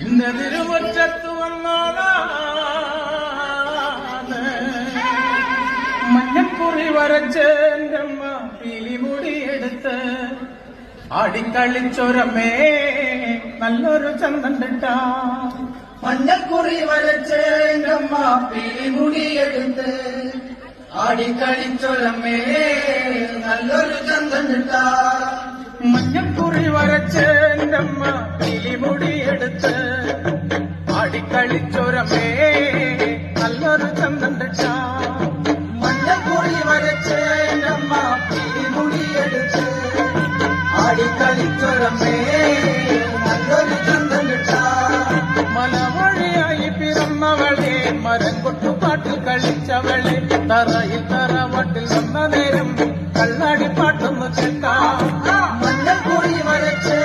ഇന്ന് തിരുമുറ്റത്ത് വന്നോളാണ് മഞ്ഞക്കുറി വരച്ച് അമ്മ പീലിമുടിയെടുത്ത് ആടിക്കളിച്ചൊരമ്മേ നല്ലൊരു ചന്തണ്ടിട്ടാ മഞ്ഞക്കുറി വരച്ച് എന്റമ്മ പിടിമുടിയെടുത്ത് ആടിക്കളിച്ചൊരമ്മേ നല്ലൊരു ചന്തണ്ടിട്ട മഞ്ഞക്കുറി വരച്ച് കളിച്ചൊരമേ നല്ലൊരു ചന്തം രക്ഷ. മഞ്ഞക്കൂടി വരച്ച് എന്റമ്മ മുടിയെടുത്ത് ആടി കളിച്ചൊരമേ നല്ലൊരു ചന്തം രക്ഷ. മലവഴിയായി പിറന്നവളെ മരം കൊട്ടുപാട്ടിൽ കളിച്ചവളെ. തറയിൽ തറവട്ടിൽ വന്ന നേരം കള്ളാടി പാട്ടൊന്ന് കേൾക്കാം. മഞ്ഞക്കൂടി വരച്ച്